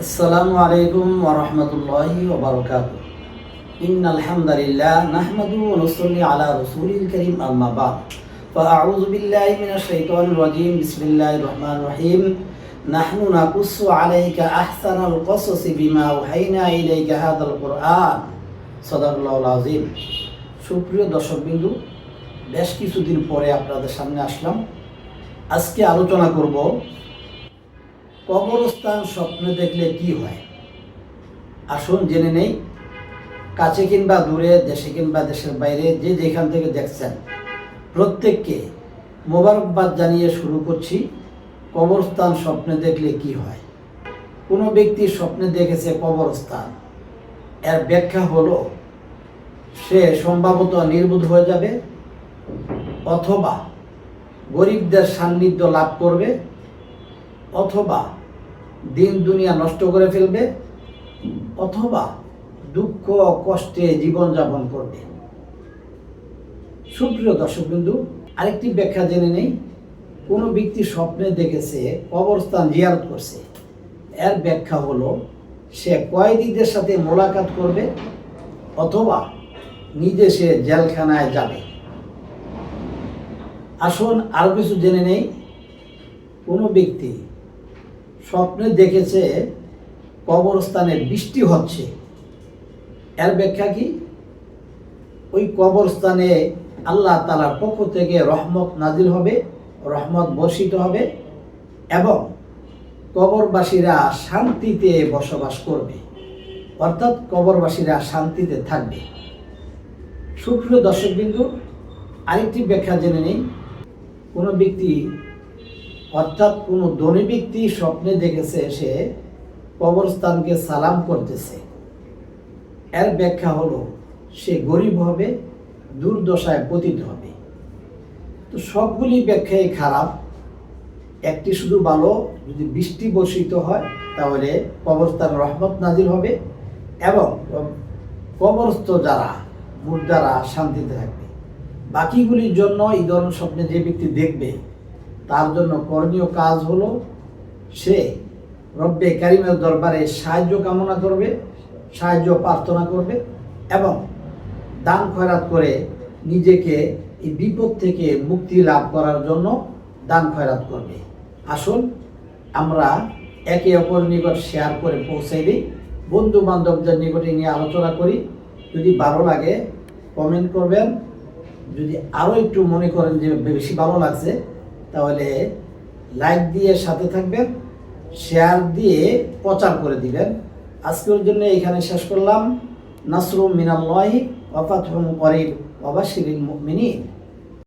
আসসালামু আলাইকুম ওয়া রাহমাতুল্লাহি ওয়া বারাকাতুহু। ইন্নাল হামদালিল্লাহ আলা রাসূলিল কারীম, আম্মা বা'দ। ফাআউযু বিল্লাহি মিনাশ শাইতানির রাজীম, বিসমিল্লাহির রহিম। নাহনু নাকুসু আলাইকা আহসানাল কসাস বিমা ওহাইনা ইলাইকা হাদাল কুরআন। সাদাকাল্লাহুল আযীম। বেশ কিছুদিন পরে আপনাদের সামনে আসলাম। আজকে আলোচনা করব কবরস্থান স্বপ্নে দেখলে কি হয়? আসুন জেনে নেই। কাছে কিংবা দূরে, দেশে কিংবা দেশের বাইরে, যে যেখান থেকে দেখছেন, প্রত্যেককে মোবারকবাদ জানিয়ে শুরু করছি, কবরস্থান স্বপ্নে দেখলে কি হয়? কোনো ব্যক্তি স্বপ্নে দেখেছে কবরস্থান। এর ব্যাখ্যা হলো, সে সম্ভবত নির্বুধ হয়ে যাবে, অথবা গরিবদের সান্নিধ্য লাভ করবে, অথবা দিন দুনিয়া নষ্ট করে ফেলবে, অথবা দুঃখ, কষ্টে জীবনযাপন করবে। সুপ্রিয় দর্শকবিন্দু, আরেকটি ব্যাখ্যা জেনে নেই। কোনো ব্যক্তি স্বপ্নে দেখেছে, কবরস্থান জিয়ারত করছে। এর ব্যাখ্যা হলো, সে কয়েদিদের সাথে মোলাকাত করবে, অথবা নিজে সে জেলখানায় যাবে। আসুন আরও কিছু জেনে নেই। কোনো ব্যক্তি স্বপ্নে দেখেছে কবরস্থানে বৃষ্টি হচ্ছে। এর ব্যাখ্যা কি? ওই কবরস্থানে আল্লাহ তালার পক্ষ থেকে রহমত নাজিল হবে, রহমত বর্ষিত হবে এবং কবরবাসীরা শান্তিতে বসবাস করবে। অর্থাৎ কবরবাসীরা শান্তিতে থাকবে। সুপ্রিয় দর্শকবিন্দু, আরেকটি ব্যাখ্যা জেনে নেই। কোনো ব্যক্তি অর্থাৎ কোনো ধনী ব্যক্তি স্বপ্নে দেখেছে, সে কবরস্থানকে সালাম করতেছে। এর ব্যাখ্যা হলো, সে গরিব হবে, দুর্দশায় পতিত হবে। তো সবগুলি ব্যাখ্যাই খারাপ। একটি শুধু ভালো, যদি বৃষ্টি বর্ষিত হয়, তাহলে কবরস্থান রহমত নাজির হবে এবং কবরস্থ যারা, মুর্দারা শান্তিতে থাকবে। বাকিগুলির জন্য এই ধরনের স্বপ্নে যে ব্যক্তি দেখবে তার জন্য করণীয় কাজ হলো সে রব্বে কারিমের দরবারে সাহায্য কামনা করবে, সাহায্য প্রার্থনা করবে এবং দান খয়রাত করে নিজেকে এই বিপদ থেকে মুক্তি লাভ করার জন্য দান খয়রাত করবে। আসুন, আমরা একে অপরের নিকট শেয়ার করে পৌঁছাই দিই। বন্ধু বান্ধবদের নিকটে নিয়ে আলোচনা করি। যদি ভালো লাগে কমেন্ট করবেন। যদি আরও একটু মনে করেন যে বেশি ভালো লাগছে তাহলে লাইক দিয়ে সাথে থাকবেন শেয়ার দিয়ে প্রচার করে দিবেন। আজকের জন্য এখানে শেষ করলাম। নাসরুম মিনাল্লাহি ওয়াফাতহুম করিব ওয়াবাশিরিল মুমিনিন।